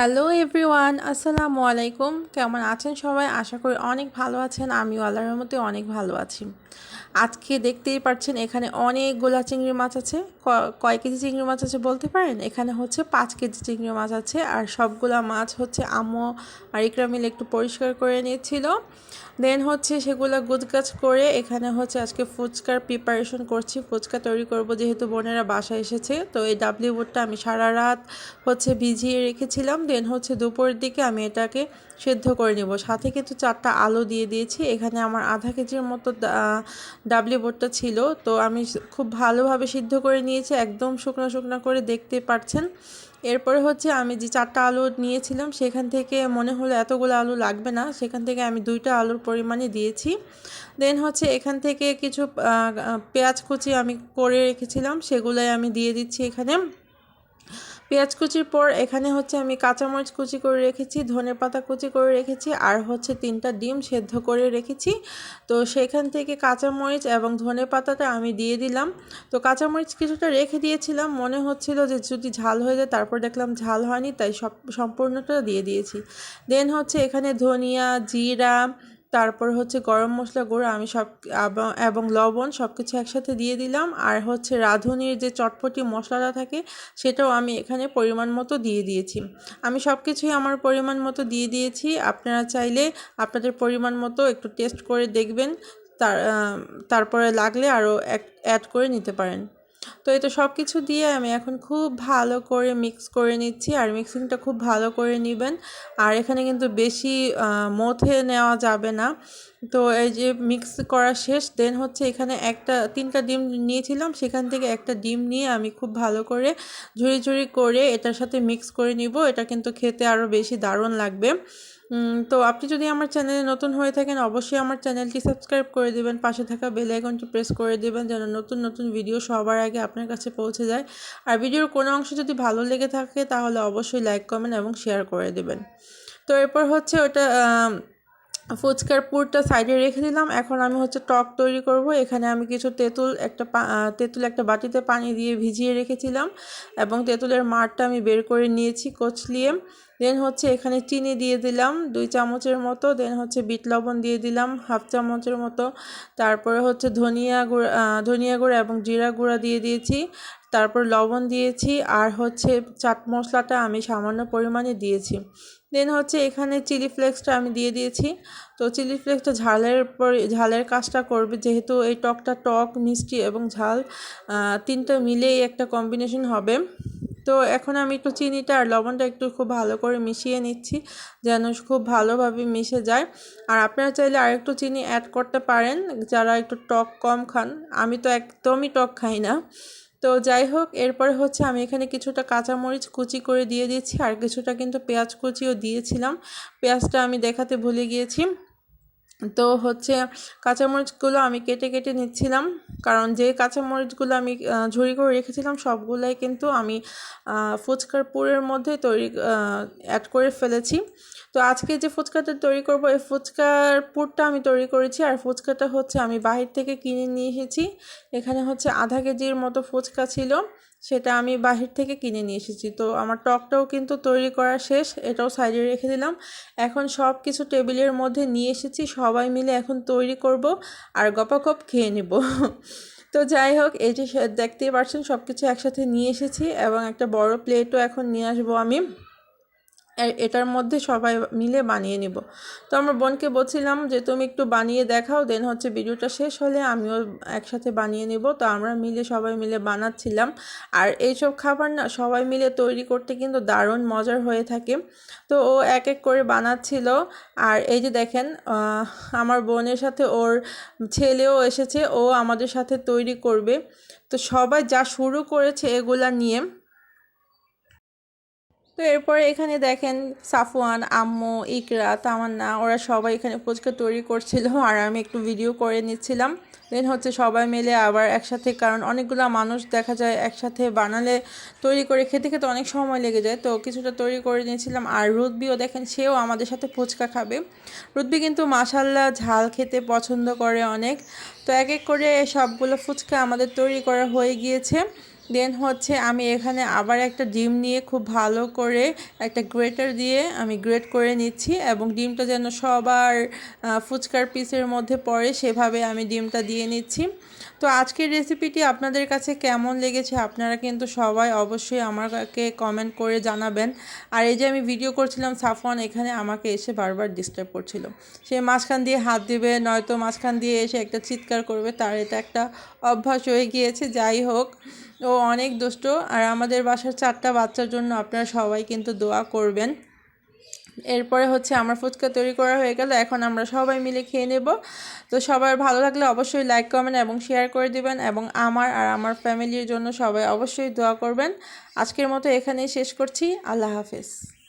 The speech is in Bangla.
হ্যালো এভরিওয়ান আসসালামু আলাইকুম কেমন আছেন সবাই? আশা করি অনেক ভালো আছেন। আমিও আল্লাহর মতে অনেক ভালো আছি। আজকে দেখতেই পাচ্ছেন এখানে অনেকগুলা চিংড়ি মাছ আছে। কয় কেজি চিংড়ি মাছ আছে বলতে পারেন? এখানে হচ্ছে পাঁচ কেজি চিংড়ি মাছ আছে। আর সবগুলা মাছ হচ্ছে আম্মু আর ইকরা মিলে একটু পরিষ্কার করে নিয়েছিল দেন হচ্ছে সেগুলো গুজগাছ করে এখানে হচ্ছে আজকে ফুচকার প্রিপারেশন করছি। ফুচকা তৈরি করব যেহেতু বোনেরা বাসায় এসেছে। তো এই ডাবলি বুটটা আমি সারা রাত হচ্ছে ভিজিয়ে রেখেছিলাম। দেন হচ্ছে দুপুরের দিকে আমি এটাকে সেদ্ধ করে নেব। সাথে কিন্তু চারটা আলু দিয়ে দিয়েছি। এখানে আমার আধা কেজির মতো ডাবলি বুটটা ছিল, তো আমি খুব ভালোভাবে সিদ্ধ করে নিয়েছি, একদম শুকনো শুকনো করে দেখতে পাচ্ছেন এরপরে হচ্ছে আমি যে চারটা আলু নিয়েছিলাম, সেখান থেকে মনে হলো এতগুলো আলু লাগবে না, সেখান থেকে আমি দুইটা আলুর পরিমাণে দিয়েছি। দেন হচ্ছে এখান থেকে কিছু পেঁয়াজ কুচি আমি করে রেখেছিলাম, সেগুলোই আমি দিয়ে দিচ্ছি এখানে। পেঁয়াজ কুচির পর এখানে হচ্ছে আমি কাঁচামরিচ কুচি করে রেখেছি, ধনে পাতা কুচি করে রেখেছি আর হচ্ছে তিনটা ডিম সেদ্ধ করে রেখেছি। তো সেখান থেকে কাঁচামরিচ এবং ধনে পাতাটা আমি দিয়ে দিলাম। তো কাঁচামরিচ কিছুটা রেখে দিয়েছিলাম, মনে হচ্ছিল যে যদি ঝাল হয়ে যায় তারপর দেখলাম ঝাল হয়নি, তাই সব সম্পূর্ণটা দিয়ে দিয়েছি। দেন হচ্ছে এখানে ধনিয়া, জিরা তারপর হচ্ছে গরম মশলা গুঁড়ো আমি সব এবং লবণ সব কিছু একসাথে দিয়ে দিলাম। আর হচ্ছে রাঁধুনির যে চটপটি মশলাটা থাকে, সেটাও আমি এখানে পরিমাণ মতো দিয়ে দিয়েছি। আমি সব কিছুই আমার পরিমাণ মতো দিয়ে দিয়েছি। আপনারা চাইলে আপনাদের পরিমাণ মতো একটু টেস্ট করে দেখবেন। তার তারপরে লাগলে আরও অ্যাড করে নিতে পারেন। তো এটা সব কিছু দিয়ে আমি এখন খুব ভালো করে মিক্স করে নিচ্ছি। আর মিক্সিংটা খুব ভালো করে নেবেন। আর এখানে কিন্তু বেশি মথে নেওয়া যাবে না। তো এই যে মিক্স করা শেষ দেন হচ্ছে এখানে একটা, তিনটা ডিম নিয়েছিলাম, সেখান থেকে একটা ডিম নিয়ে আমি খুব ভালো করে ঝুড়ি ঝুড়ি করে এটার সাথে মিক্স করে নিব, এটা কিন্তু খেতে আরও বেশি দারুণ লাগবে। তো আপনি যদি আমার চ্যানেলে নতুন হয়ে থাকেন, অবশ্যই আমার চ্যানেলটি সাবস্ক্রাইব করে দেবেন, পাশে থাকা বেল আইকনটি প্রেস করে দেবেন, যেন নতুন নতুন ভিডিও সবার আগে আপনার কাছে পৌঁছে যায়। আর ভিডিওর কোনো অংশ যদি ভালো লেগে থাকে, তাহলে অবশ্যই লাইক কমেন্ট এবং শেয়ার করে দেবেন। তো এরপর হচ্ছে ওটা ফুচকার পুরটা সাইডে রেখে দিলাম। এখন আমি হচ্ছে টক তৈরি করব। এখানে আমি কিছু তেঁতুল একটা তেঁতুল একটা বাটিতে পানি দিয়ে ভিজিয়ে রেখেছিলাম এবং তেঁতুলের মারটা আমি বের করে নিয়েছি কচলিয়ে দেন হচ্ছে এখানে চিনি দিয়ে দিলাম, দুই চামচের মতো। দেন হচ্ছে বিট লবণ দিয়ে দিলাম, হাফ চামচের মতো। তারপরে হচ্ছে ধনিয়া গুঁড়া ধনিয়া গুঁড়া এবং জিরা গুঁড়া দিয়ে দিয়েছি। তারপর লবণ দিয়েছি আর হচ্ছে চাট মশলাটা আমি সামান্য পরিমাণে দিয়েছি। দেন হচ্ছে এখানে চিলি ফ্লেক্সটা আমি দিয়ে দিয়েছি। তো চিলি ফ্লেক্সটা ঝালের পর, ঝালের কাজটা করবে যেহেতু এই টকটা টক, মিষ্টি এবং ঝাল তিনটা মিলেই একটা কম্বিনেশন হবে। তো এখন আমি একটু চিনিটা আর লবণটা একটু খুব ভালো করে মিশিয়ে নিচ্ছি, যেন খুব ভালোভাবে মিশে যায়। আর আপনারা চাইলে আরেকটু চিনি অ্যাড করতে পারেন, যারা একটু টক কম খান। আমি তো একদমই টক খাই না। তো যাই হোক, এরপরে হচ্ছে আমি এখানে কিছুটা কাঁচামরিচ কুচি করে দিয়ে দিচ্ছি আর কিছুটা কিন্তু পেঁয়াজ কুচিও দিয়েছিলাম। পেঁয়াজটা আমি দেখাতে ভুলে গিয়েছি। তো হচ্ছে কাঁচামরিচগুলো আমি কেটে কেটে নিচ্ছিলাম। কারণ যে কাঁচামরিচগুলো আমি ঝুড়ি করে রেখেছিলাম, সবগুলাই কিন্তু আমি ফুচকার পুরের মধ্যে তৈরি অ্যাড করে ফেলেছি। তো আজকে যে ফুচকাটা তৈরি করব, এই ফুচকার পুরটা আমি তৈরি করেছি। আর ফুচকাটা হচ্ছে আমি বাহির থেকে কিনে নিয়ে এসেছি। এখানে হচ্ছে আধা কেজির মতো ফুচকা ছিল। সেটা আমি বাহির থেকে কিনে নিয়ে এসেছি। তো আমার টকটাও কিন্তু তৈরি করা শেষ, এটাও সাইডে রেখে দিলাম। এখন সব কিছু টেবিলের মধ্যে নিয়ে এসেছি, সবাই মিলে এখন তৈরি করব আর গপাগপ খেয়ে নেব। তো যাই হোক, এই যে দেখতেই পারছেন সব কিছু একসাথে নিয়ে এসেছি এবং একটা বড় প্লেটও এখন নিয়ে আসব আমি। এটার মধ্যে সবাই মিলে বানিয়ে নিব। তো আমার বোনকে বলছিলাম যে, তুমি একটু বানিয়ে দেখাও, দেন হচ্ছে ভিডিওটা শেষ হলে আমিও একসাথে বানিয়ে নিব। তো আমরা মিলে সবাই মিলে বানাচ্ছিলাম। আর এইসব খাবার না, সবাই মিলে তৈরি করতে কিন্তু দারুণ মজার হয়ে থাকে। তো ও এক এক করে বানাচ্ছিল। আর এই যে দেখেন আমার বোনের সাথে ওর ছেলেও এসেছে, ও আমাদের সাথে তৈরি করবে। তো সবাই যা শুরু করেছে এগুলা নিয়ে তো এরপরে এখানে দেখেন সাফওয়ান, আম্মু, ইকরা, তামান্না, ওরা সবাই এখানে ফুচকা তৈরি করছিল, আর আমি একটু ভিডিও করে নিচ্ছিলাম। দেন হচ্ছে সবাই মিলে আবার একসাথে, কারণ অনেকগুলো মানুষ দেখা যায় একসাথে বানালে, তৈরি করে খেতে খেতে অনেক সময় লেগে যায়। তো কিছুটা তৈরি করে নিয়েছিলাম আর রুদবিও দেখেন সেও আমাদের সাথে ফুচকা খাবে। রুদবি কিন্তু মাসাল্লাহ ঝাল খেতে পছন্দ করে অনেক। তো এক এক করে সবগুলো ফুচকা আমাদের তৈরি করা হয়ে গিয়েছে। দেন হচ্ছে আমি এখানে আবার একটা ডিম নিয়ে খুব ভালো করে একটা গ্রেটার দিয়ে আমি গ্রেট করে নিচ্ছি এবং ডিমটা যেন সবার ফুচকার পিসের মধ্যে পড়ে সেভাবে আমি ডিমটা দিয়ে নিচ্ছি। তো আজকের রেসিপিটি আপনাদের কাছে কেমন লেগেছে আপনারা কিন্তু সবাই অবশ্যই আমাকে কমেন্ট করে জানাবেন। আর এই যে আমি ভিডিও করছিলাম, সাফওয়ান এখানে আমাকে এসে বারবার ডিস্টার্ব করছিল। সে মাঝখান দিয়ে হাত দিবে, নয়তো মাঝখান দিয়ে এসে একটা চিৎকার করবে, তার এটা একটা অভ্যাস হয়ে গিয়েছে। যাই হোক ও অনেক দুষ্ট। আর আমাদের বাসার চারটা বাচ্চার জন্য আপনারা সবাই কিন্তু দোয়া করবেন। এরপরে হচ্ছে আমার ফুচকা তৈরি করা হয়ে গেল। এখন আমরা সবাই মিলে খেয়ে নেব। তো সবার ভালো লাগলে অবশ্যই লাইক কমেন্ট এবং শেয়ার করে দিবেন এবং আমার আর আমার ফ্যামিলির জন্য সবাই অবশ্যই দোয়া করবেন। আজকের মতো এখানেই শেষ করছি। আল্লাহ হাফেজ।